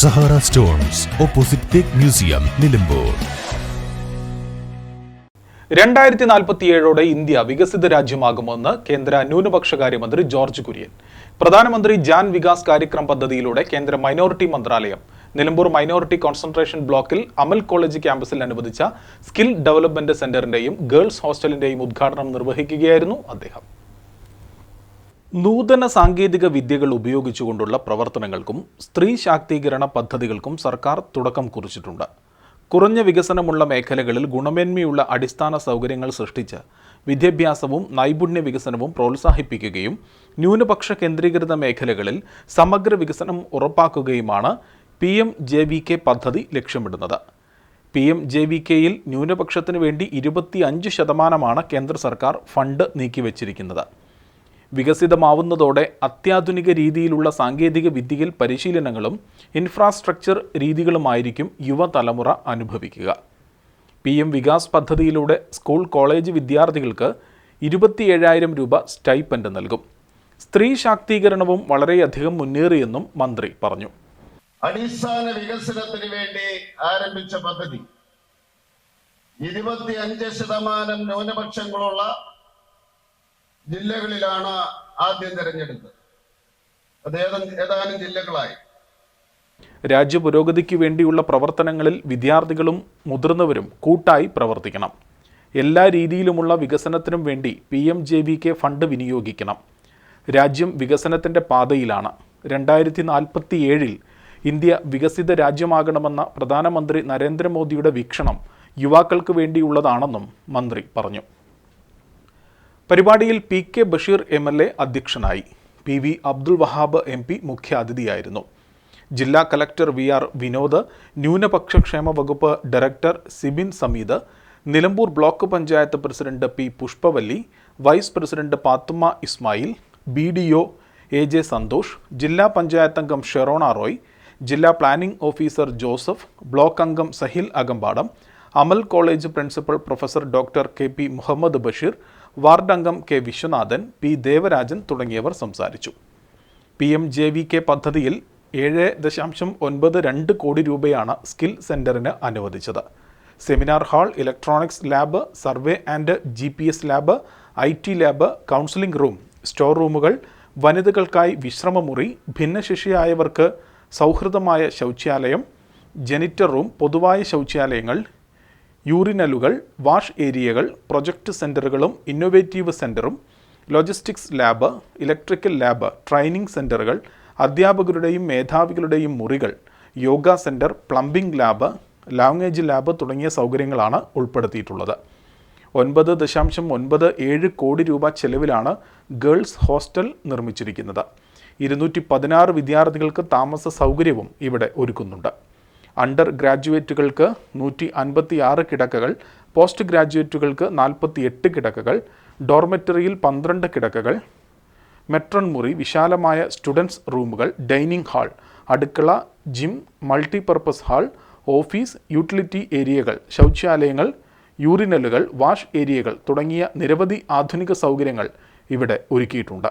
Sahara stones opposite teak museum Nilambur. രണ്ടായിരത്തി നാൽപ്പത്തിയേഴോടെ India വികസിത രാജ്യമാകുമെന്ന് കേന്ദ്ര ന്യൂനപക്ഷകാര്യമന്ത്രി ജോർജ് കുര്യൻ. പ്രധാനമന്ത്രി ജാൻ വികാസ് കാര്യക്രം പദ്ധതിയിലൂടെ കേന്ദ്ര മൈനോറിറ്റി മന്ത്രാലയം നിലമ്പൂർ മൈനോറിറ്റി കോൺസെൻട്രേഷൻ ബ്ലോക്കിൽ അമൽ കോളേജ് ക്യാമ്പസിൽ അനുവദിച്ച സ്കിൽ ഡെവലപ്മെന്റ് സെന്ററിന്റെയും ഗേൾസ് ഹോസ്റ്റലിന്റെയും ഉദ്ഘാടനം നിർവഹിക്കുകയായിരുന്നു അദ്ദേഹം. നൂതന സാങ്കേതിക വിദ്യകൾ ഉപയോഗിച്ചുകൊണ്ടുള്ള പ്രവർത്തനങ്ങൾക്കും സ്ത്രീ ശാക്തീകരണ പദ്ധതികൾക്കും സർക്കാർ തുടക്കം കുറിച്ചിട്ടുണ്ട്. കുറഞ്ഞ വികസനമുള്ള മേഖലകളിൽ ഗുണമേന്മയുള്ള അടിസ്ഥാന സൗകര്യങ്ങൾ സൃഷ്ടിച്ച് വിദ്യാഭ്യാസവും നൈപുണ്യ വികസനവും പ്രോത്സാഹിപ്പിക്കുകയും ന്യൂനപക്ഷ കേന്ദ്രീകൃത മേഖലകളിൽ സമഗ്ര വികസനം ഉറപ്പാക്കുകയുമാണ് P M J V K പദ്ധതി ലക്ഷ്യമിടുന്നത്. പി എം ജെ വി കെയിൽ ന്യൂനപക്ഷത്തിന് വേണ്ടി ഇരുപത്തി അഞ്ച് ശതമാനമാണ് കേന്ദ്ര സർക്കാർ ഫണ്ട് നീക്കിവച്ചിരിക്കുന്നത്. വികസിതമാവുന്നതോടെ അത്യാധുനിക രീതിയിലുള്ള സാങ്കേതിക വിദ്യയിൽ പരിശീലനങ്ങളും ഇൻഫ്രാസ്ട്രക്ചർ രീതികളുമായിരിക്കും യുവതലമുറ അനുഭവിക്കുക. പി എം വികാസ് പദ്ധതിയിലൂടെ സ്കൂൾ കോളേജ് വിദ്യാർത്ഥികൾക്ക് ഇരുപത്തിയേഴായിരം രൂപ സ്റ്റൈപ്പൻഡ് നൽകും. സ്ത്രീ ശാക്തീകരണവും വളരെയധികം മുന്നേറിയെന്നും മന്ത്രി പറഞ്ഞു. അടിസ്ഥാന വികസനത്തിന് വേണ്ടി ആരംഭിച്ച പദ്ധതി. ഇരുപത്തിയഞ്ച് ശതമാനം ന്യൂനപക്ഷങ്ങളുള്ള ജില്ലകളിലാണ് ആദ്യം തിരഞ്ഞെടുത്തത്. അത് ഏത- ഏതാനും ജില്ലകളായി. രാജ്യ പുരോഗതിക്ക് വേണ്ടിയുള്ള പ്രവർത്തനങ്ങളിൽ വിദ്യാർത്ഥികളും മുതിർന്നവരും കൂട്ടായി പ്രവർത്തിക്കണം. എല്ലാ രീതിയിലുമുള്ള വികസനത്തിനും വേണ്ടി P M J V K fund വിനിയോഗിക്കണം. രാജ്യം വികസനത്തിന്റെ പാതയിലാണ്. രണ്ടായിരത്തി നാൽപ്പത്തി ഏഴിൽ ഇന്ത്യ വികസിത രാജ്യമാകണമെന്ന പ്രധാനമന്ത്രി നരേന്ദ്രമോദിയുടെ വീക്ഷണം യുവാക്കൾക്ക് വേണ്ടിയുള്ളതാണെന്നും മന്ത്രി പറഞ്ഞു. പരിപാടിയിൽ P K Basheer M L A അധ്യക്ഷനായി. P V Abdul Wahab M P മുഖ്യാതിഥിയായിരുന്നു. ജില്ലാ കലക്ടർ വി ആർ വിനോദ് ന്യൂനപക്ഷ ക്ഷേമ വകുപ്പ് director Sibin Sameed Nilambur block panchayat president P Pushpavalli vice president Pathumma Ismail B D O A J Santhosh ജില്ലാ പഞ്ചായത്ത് അംഗം ഷെറോണ റോയ് ജില്ലാ planning officer Joseph block അംഗം Sahil Akampadam Amal college principal professor doctor K P Muhammad Basheer ward അംഗം K Viswanathan P Devarajan തുടങ്ങിയവർ സംസാരിച്ചു. P M J V K പദ്ധതിയിൽ ഏഴ് ദശാംശം ഒൻപത് രണ്ട് കോടി രൂപയാണ് സ്കിൽ സെന്ററിന് അനുവദിച്ചത്. Seminar hall electronics lab survey and G P S lab I T lab counselling room store റൂമുകൾ വനിതകൾക്കായി വിശ്രമമുറി ഭിന്നശേഷിയായവർക്ക് സൗഹൃദമായ ശൗചാലയം ജനിറ്റർ റൂം പൊതുവായ ശൗചാലയങ്ങൾ യൂറിനലുകൾ വാഷ് ഏരിയകൾ പ്രൊജക്റ്റ് സെന്ററുകളും ഇന്നൊവേറ്റീവ് സെന്ററും logistics lab electrical lab training സെന്ററുകൾ അധ്യാപകരുടെയും മേധാവികളുടെയും മുറികൾ yoga centre plumbing lab language lab തുടങ്ങിയ സൗകര്യങ്ങളാണ് ഉൾപ്പെടുത്തിയിട്ടുള്ളത്. ഒൻപത് ദശാംശം ഒൻപത് ഏഴ് കോടി രൂപ ചെലവിലാണ് ഗേൾസ് ഹോസ്റ്റൽ നിർമ്മിച്ചിരിക്കുന്നത്. ഇരുന്നൂറ്റി പതിനാറ് വിദ്യാർത്ഥികൾക്ക് താമസ സൗകര്യവും ഇവിടെ ഒരുക്കുന്നുണ്ട്. അണ്ടർ ഗ്രാജുവേറ്റുകൾക്ക് നൂറ്റി അൻപത്തി ആറ് കിടക്കകൾ പോസ്റ്റ് ഗ്രാജുവേറ്റുകൾക്ക് നാൽപ്പത്തി എട്ട് കിടക്കകൾ ഡോർമെറ്ററിയിൽ പന്ത്രണ്ട് കിടക്കകൾ മെട്രൺ മുറി വിശാലമായ സ്റ്റുഡൻസ് റൂമുകൾ ഡൈനിങ് ഹാൾ അടുക്കള gym multipurpose hall office utility ഏരിയകൾ ശൗചാലയങ്ങൾ യൂറിനലുകൾ വാഷ് ഏരിയകൾ തുടങ്ങിയ നിരവധി ആധുനിക സൗകര്യങ്ങൾ ഇവിടെ ഒരുക്കിയിട്ടുണ്ട്.